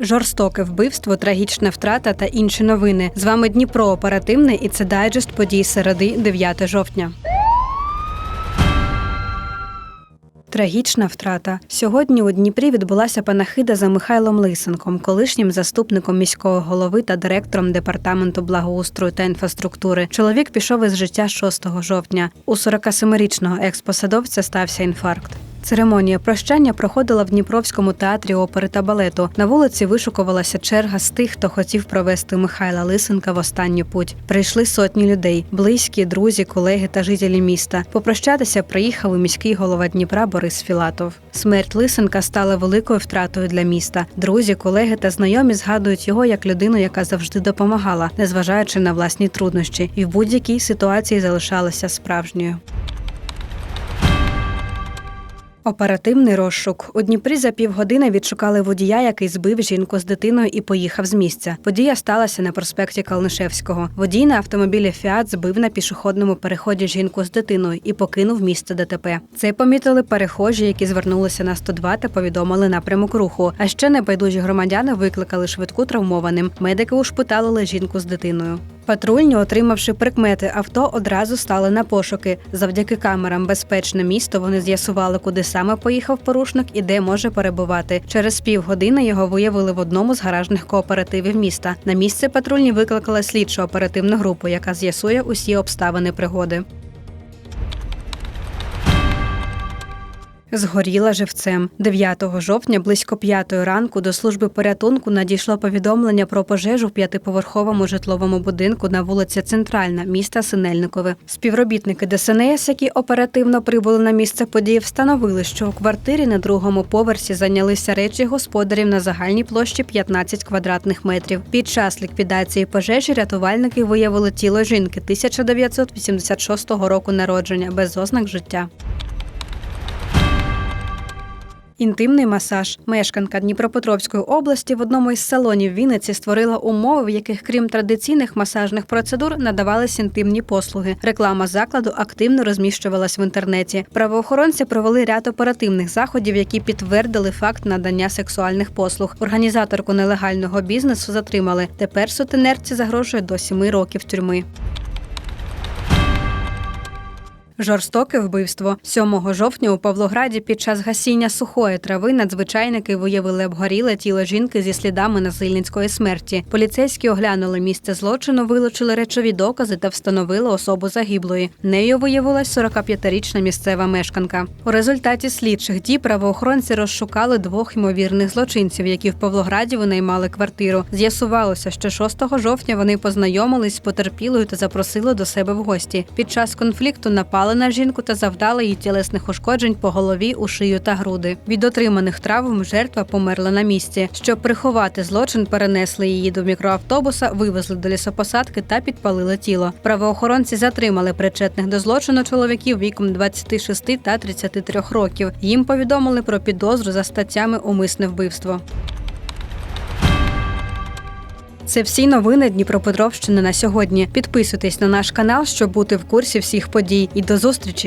Жорстоке вбивство, трагічна втрата та інші новини. З вами Дніпро оперативний і це дайджест подій середи 9 жовтня. Трагічна втрата. Сьогодні у Дніпрі відбулася панахида за Михайлом Лисенком, колишнім заступником міського голови та директором департаменту благоустрою та інфраструктури. Чоловік пішов із життя 6 жовтня. У 47-річного експосадовця стався інфаркт. Церемонія прощання проходила в Дніпровському театрі опери та балету. На вулиці вишукувалася черга з тих, хто хотів провести Михайла Лисенка в останню путь. Прийшли сотні людей, близькі, друзі, колеги та жителі міста. Попрощатися приїхав і міський голова Дніпра Борис Філатов. Смерть Лисенка стала великою втратою для міста. Друзі, колеги та знайомі згадують його як людину, яка завжди допомагала, незважаючи на власні труднощі, і в будь-якій ситуації залишалася справжньою. Оперативний розшук у Дніпрі за півгодини відшукали водія, який збив жінку з дитиною і поїхав з місця. Подія сталася на проспекті Калнишевського. Водій на автомобілі Фіат збив на пішохідному переході жінку з дитиною і покинув місце ДТП. Це помітили перехожі, які звернулися на 102 та повідомили напрямок руху. А ще небайдужі громадяни викликали швидку травмованим. Медики ушпиталили жінку з дитиною. Патрульні, отримавши прикмети авто, одразу стали на пошуки. Завдяки камерам безпечне місто вони з'ясували, куди саме поїхав порушник і де може перебувати. Через півгодини його виявили в одному з гаражних кооперативів міста. На місце патрульні викликали слідчу оперативну групу, яка з'ясує усі обставини пригоди. Згоріла живцем 9 жовтня близько 5 ранку до служби порятунку надійшло повідомлення про пожежу в п'ятиповерховому житловому будинку на вулиці Центральна міста Синельникове. Співробітники ДСНС, які оперативно прибули на місце події, встановили, що у квартирі на другому поверсі зайнялися речі господарів на загальній площі 15 квадратних метрів. Під час ліквідації пожежі рятувальники виявили тіло жінки 1986 року народження без ознак життя. Інтимний масаж. Мешканка Дніпропетровської області в одному із салонів Вінниці створила умови, в яких, крім традиційних масажних процедур, надавались інтимні послуги. Реклама закладу активно розміщувалась в інтернеті. Правоохоронці провели ряд оперативних заходів, які підтвердили факт надання сексуальних послуг. Організаторку нелегального бізнесу затримали. Тепер сутенерці загрожує до сіми років тюрми. Жорстоке вбивство 7 жовтня у Павлограді під час гасіння сухої трави надзвичайники виявили обгоріле тіло жінки зі слідами насильницької смерті. Поліцейські оглянули місце злочину, вилучили речові докази та встановили особу загиблої. Нею виявилась 45-річна місцева мешканка. У результаті слідчих дій правоохоронці розшукали двох ймовірних злочинців, які в Павлограді винаймали квартиру. З'ясувалося, що 6 жовтня вони познайомились з потерпілою та запросили до себе в гості. Під час конфлікту напали на жінку та завдали їй тілесних ушкоджень по голові, у шию та груди. Від отриманих травм жертва померла на місці. Щоб приховати злочин, перенесли її до мікроавтобуса, вивезли до лісопосадки та підпалили тіло. Правоохоронці затримали причетних до злочину чоловіків віком 26 та 33 років. Їм повідомили про підозру за статтями умисне вбивство. Це всі новини Дніпропетровщини на сьогодні. Підписуйтесь на наш канал, щоб бути в курсі всіх подій. І до зустрічі!